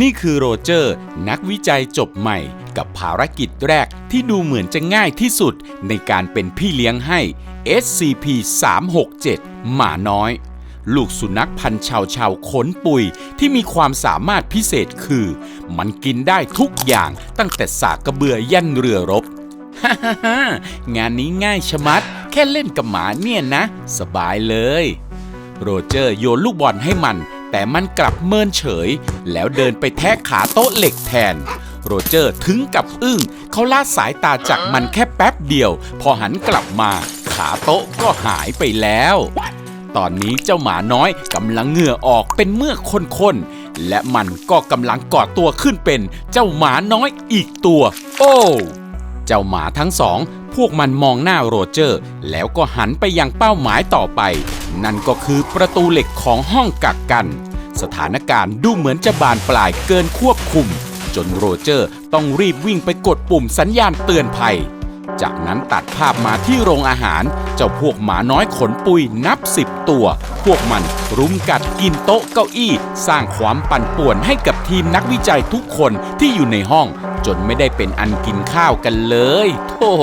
นี่คือโรเจอร์ นักวิจัยจบใหม่ กับภารกิจแรกที่ดูเหมือนจะง่ายที่สุดในการเป็นพี่เลี้ยงให้ SCP-367 หมาน้อย ลูกสุนัขพันธุ์ชาวชาวขนปุยที่มีความสามารถพิเศษคือ มันกินได้ทุกอย่างตั้งแต่สากกระเบือยันเรือรบฮ่าฮ่าฮ่างานนี้ง่ายชะมัด แค่เล่นกับหมาเนี่ยนะ สบายเลย โรเจอร์โยนลูกบอลให้มัน แต่มันกลับเมินเฉย แล้วเดินไปแทะขาโต๊ะเหล็กแทน โรเจอร์ถึงกับอึ้ง เขาลาดสายตาจากมันแค่แป๊บเดียว พอหันกลับมา ขาโต๊ะก็หายไปแล้ว ตอนนี้เจ้าหมาน้อยกำลังเหงื่อออกเป็นเมือกข้นๆ และมันก็กำลังก่อตัวขึ้นเป็นเจ้าหมาน้อยอีกตัว โอ้เจ้าหมาทั้งสองพวกมันมองหน้าโรเจอร์ แล้วก็หันไปยังเป้าหมายต่อไป นั่นก็คือประตูเหล็กของห้องกักกัน สถานการณ์ดูเหมือนจะบานปลายเกินควบคุม จนโรเจอร์ต้องรีบวิ่งไปกดปุ่มสัญญาณเตือนภัย จากนั้นตัดภาพมาที่โรงอาหาร เจ้าพวกหมาน้อยขนปุยนับสิบตัว พวกมันรุมกัดกินโต๊ะเก้าอี้ สร้างความปั่นป่วนให้กับทีมนักวิจัยทุกคนที่อยู่ในห้อง จนไม่ได้เป็นอันกินข้าวกันเลย โธ่